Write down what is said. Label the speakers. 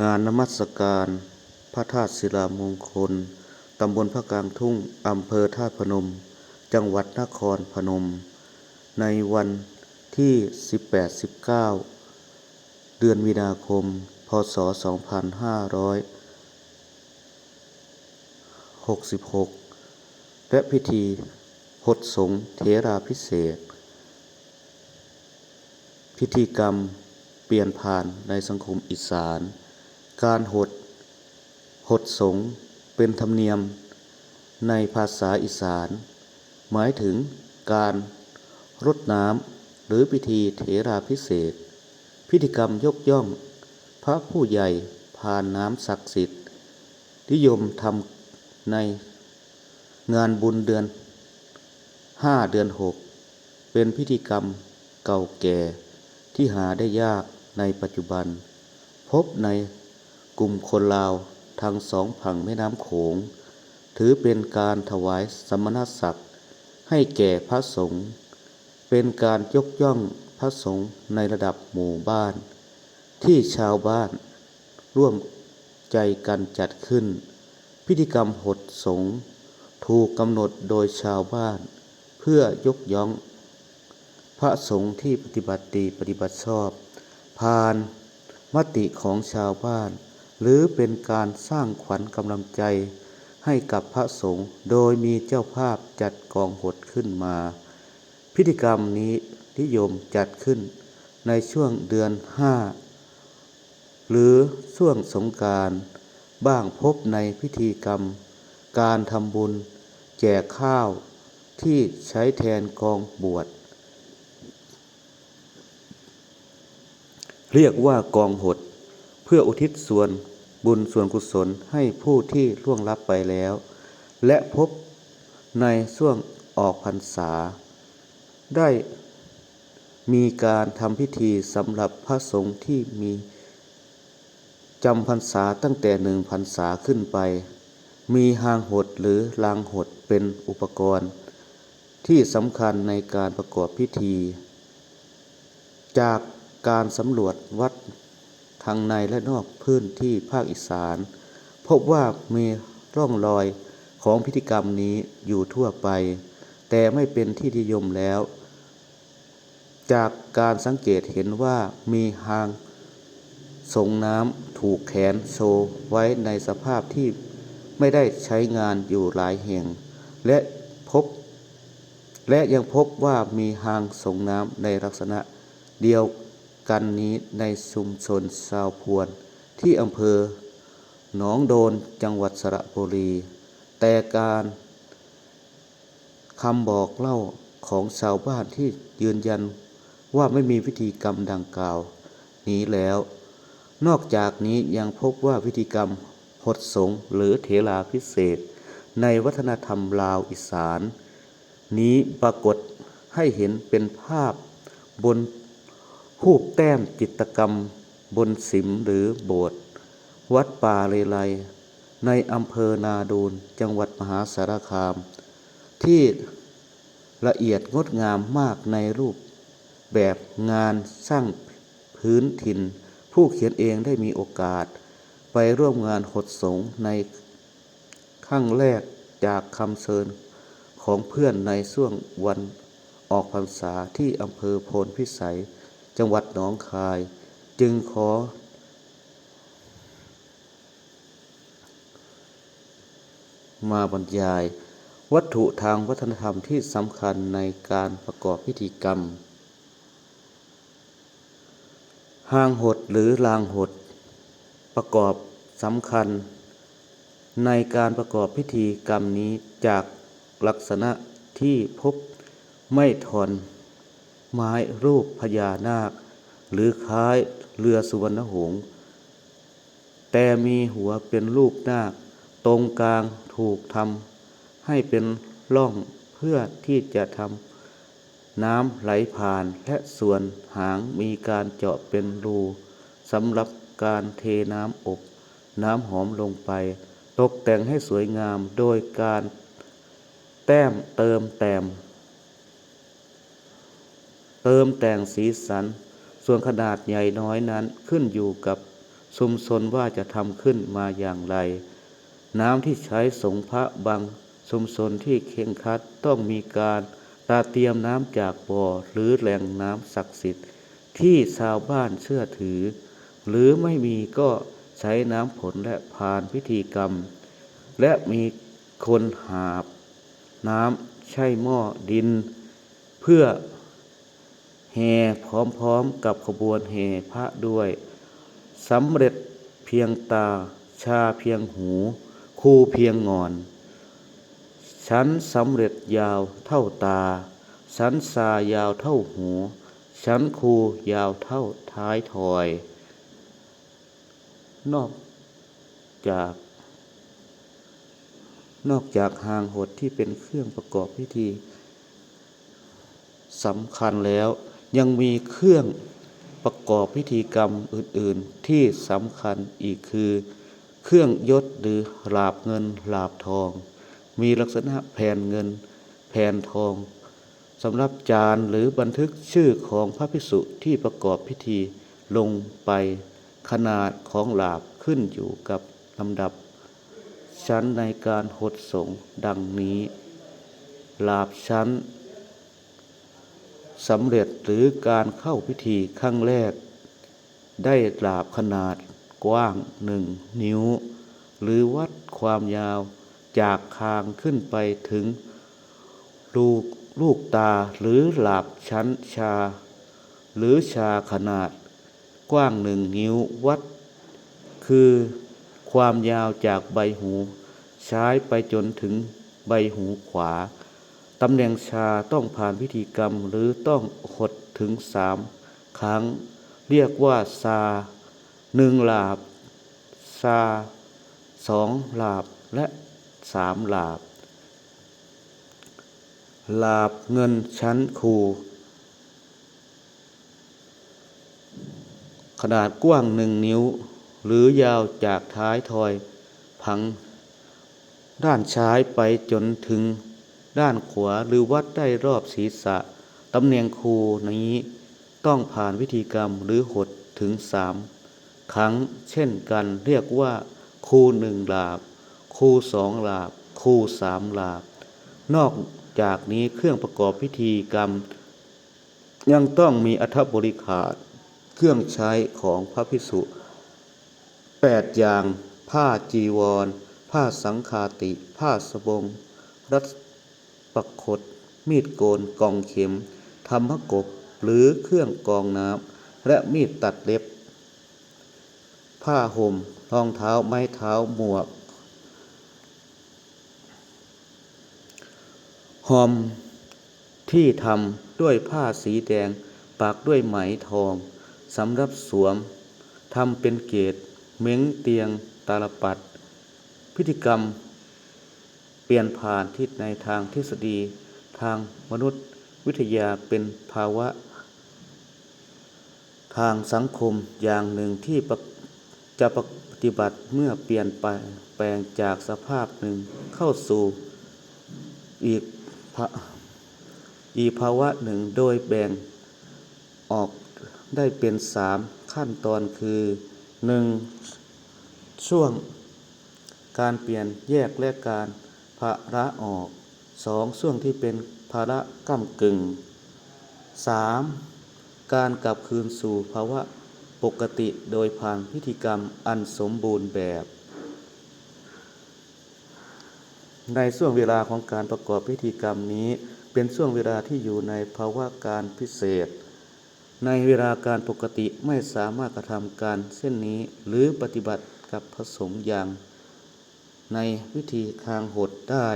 Speaker 1: งานนมัสการ พระธาตุศิลามงคล ตำบลพระกลางทุ่ง อำเภอธาตุพนม จังหวัดนครพนม ในวันที่ 18-19 เดือนมีนาคม พศ 2566 และพิธีหดสงเทราพิเศษ พิธีกรรมเปลี่ยนผ่านในสังคมอีสาน การหด หดสงเป็นธรรมเนียมในภาษาอีสาน หมายถึงการรดน้ำหรือพิธีเถราพิเศษ พิธีกรรมยกย่อง พระผู้ใหญ่ผ่านน้ำศักดิ์สิทธิ์นิยมทำในงานบุญเดือนห้าเดือนหกเป็นพิธีกรรมเก่าแก่ที่หาได้ยากในปัจจุบัน พบใน กลุ่มคนลาวทางสองฝั่งแม่น้ำโขง ถือเป็นการถวายสมณศักดิ์ให้แก่พระสงฆ์เป็นการยกย่องพระสงฆ์ในระดับหมู่บ้าน ที่ชาวบ้าน ร่วมใจกันจัดขึ้น พิธีกรรมหดสงฆ์ถูกกำหนดโดยชาวบ้าน เพื่อยกย่อง พระสงฆ์ที่ปฏิบัติดีปฏิบัติชอบ ผ่านมติของชาวบ้าน หรือเป็นการสร้างขวัญกำลังใจให้กับพระสงฆ์โดยมีเจ้าภาพจัดกองหดขึ้นมา พิธีกรรมนี้นิยมจัดขึ้นในช่วงเดือนห้าหรือช่วงสงการบ้างพบในพิธีกรรม การทำบุญ แจกข้าวที่ใช้แทนกองบวชเรียกว่ากองหด พื่ออุทิศส่วนบุญส่วนกุศลให้ผู้ที่ล่วงลับไปแล้ว และพบในช่วงออกพรรษา ได้มีการทำพิธีสำหรับพระสงฆ์ที่มีจำพรรษาตั้งแต่หนึ่งพรรษาขึ้นไป มีหางหดหรือลางหดเป็นอุปกรณ์ ที่สำคัญในการประกอบพิธี จากการสำรวจวัด ทางในและนอกพื้นที่ภาคอีสาน พบว่ามีร่องรอยของพิธีกรรมนี้อยู่ทั่วไป แต่ไม่เป็นที่นิยมแล้ว จากการสังเกตเห็นว่ามีหางส่งน้ำถูกแขนโชว์ไว้ในสภาพที่ไม่ได้ใช้งานอยู่หลายแห่ง และพบ และยังพบว่ามีหางส่งน้ำในลักษณะเดียว กันนี้ในชุมชนชาวพวน ที่อำเภอหนองโดนจังหวัดสระบุรี แต่การคำบอกเล่าของชาวบ้านที่ยืนยันว่าไม่มีพิธีกรรมดังกล่าว นี้แล้ว นอกจากนี้ยังพบว่าพิธีกรรมหดสงหรือเถราพิเศษ ในวัฒนธรรมลาวอีสาน นี้ปรากฏให้เห็นเป็นภาพบน รูปแต้มจิตกรรม บนสิมหรือโบสถ์วัดป่าเลไลในอำเภอนาดูนจังหวัดมหาสารคาม ที่ละเอียดงดงามมากในรูป แบบงานสร้างพื้นถิ่น ผู้เขียนเองได้มีโอกาส ไปร่วมงานหดสงในขั้งแรกจากคำเชิญของเพื่อนในช่วงวันออกพรรษาที่อำเภอโพนพิสัย จังหวัดหนองคาย จึงขอ มาบรรยาย วัตถุทางวัฒนธรรมที่สำคัญในการประกอบพิธีกรรมหางหดหรือลางหด ประกอบสำคัญ ในการประกอบพิธีกรรมนี้จากลักษณะที่พบไม่ถอน ไม้รูปพญานาค หรือคล้ายเรือสุวรรณหงส์แต่มีหัวเป็นรูปนาค ตรงกลางถูกทำให้เป็นร่องเพื่อที่จะทำน้ำไหลผ่านและส่วนหางมีการเจาะเป็นรูสำหรับการเทน้ำอบ น้ำหอมลงไป ตกแต่งให้สวยงามโดยการแต้มเติมแต้ม เติมแต่งสีสัน ส่วนขนาดใหญ่น้อยนั้นขึ้นอยู่กับชุมชนว่าจะทำขึ้นมาอย่างไร น้ำที่ใช้สงพระบางชุมชนที่เข่งคัดต้องมีการตาเตรียมน้ำจากบ่อหรือแหล่งน้ำศักดิ์สิทธิ์ ที่ชาวบ้านเชื่อถือ หรือไม่มีก็ใช้น้ำผลและพานพิธีกรรม และมีคนหาบ น้ำใช้หม้อดิน เพื่อ แห่พร้อมๆกับขบวนแห่พระด้วยสำเร็จเพียงตาชาเพียงหู คูเพียงงอนชั้นสำเร็จยาวเท่าตาชั้นซายาวเท่าหูชั้นคูยาวเท่าท้ายถอย นอกจาก นอกจากหางหดที่เป็นเครื่องประกอบพิธีสำคัญแล้ว ยังมีเครื่องประกอบพิธีกรรมอื่น ๆ ที่สำคัญอีกคือ เครื่องยศหรือหลาบเงินหลาบทอง มีลักษณะแผ่นเงินแผ่นทองสำหรับจานหรือบันทึกชื่อของพระภิกษุที่ประกอบพิธีลงไปขนาดของหลาบขึ้นอยู่กับลำดับ ชั้นในการหดสงดังนี้ลาบชั้น สำเร็จหรือการเข้าพิธีครั้งแรก ได้ลาบขนาดกว้างหนึ่งนิ้ว หรือวัดความยาวจากคางขึ้นไปถึง ลูกลูกตาหรือหลาบชั้นชา หรือชาขนาด กว้างหนึ่งนิ้ววัด คือความยาวจากใบหูใช้ไปจนถึงใบหูขวา ตำแหน่งชาต้องผ่านพิธีกรรมหรือต้องหดถึงสามครั้ง เรียกว่าซาหนึ่งหลาบซาสองหลาบและสามหลาบหลาบเงินชั้นคูขนาดกว้างหนึ่งนิ้ว หรือยาวจากท้ายทอยพัง ด้านซ้ายไปจนถึง ด้านขวาหรือวัดได้รอบศีรษะ ตำแหน่งคูนี้ต้องผ่านวิธีกรรมหรือหดถึงสามครั้งเช่นกันเรียกว่าคูหนึ่งหลาบ คูสองหลาบ คูสามหลาบ นอกจากนี้เครื่องประกอบพิธีกรรม ยังต้องมีอัฐบริขารเครื่องใช้ของพระภิกษุแปดอย่าง ผ้าจีวร ผ้าสังคาติ ผ้าสบง รัต ปักขด มีดโกนกองเข็มธรรมกบหรือเครื่องกองน้ำและมีดตัดเล็บ ผ้าห่มรองเท้าไม้เท้าหมวกหอมที่ทำด้วยผ้าสีแดงปักด้วยไหมทองสำหรับสวมทำเป็นเกตเม้งเตียงตาลปัด พิธีกรรม เปลี่ยนผ่านทิศในทางทฤษฎี ทางมนุษยวิทยาเป็นภาวะ ทางสังคมอย่างหนึ่งที่จะปฏิบัติเมื่อเปลี่ยนไปแปลงจากสภาพหนึ่งเข้าสู่อีกอีภาวะหนึ่งโดยแบ่งออกได้เป็นสามขั้นตอนคือหนึ่งช่วงการเปลี่ยนแยกและการ ภาระออกสองช่วงที่เป็นภาระก้ำกึ่งสามการกลับคืนสู่ภาวะปกติโดยผ่านพิธีกรรมอันสมบูรณ์แบบ ในช่วงเวลาของการประกอบพิธีกรรมนี้ เป็นช่วงเวลาที่อยู่ในภาวะการพิเศษ ในเวลาการปกติไม่สามารถกระทำการเส้นนี้หรือปฏิบัติกับพระสงฆ์อย่าง ในวิธีทางหดได้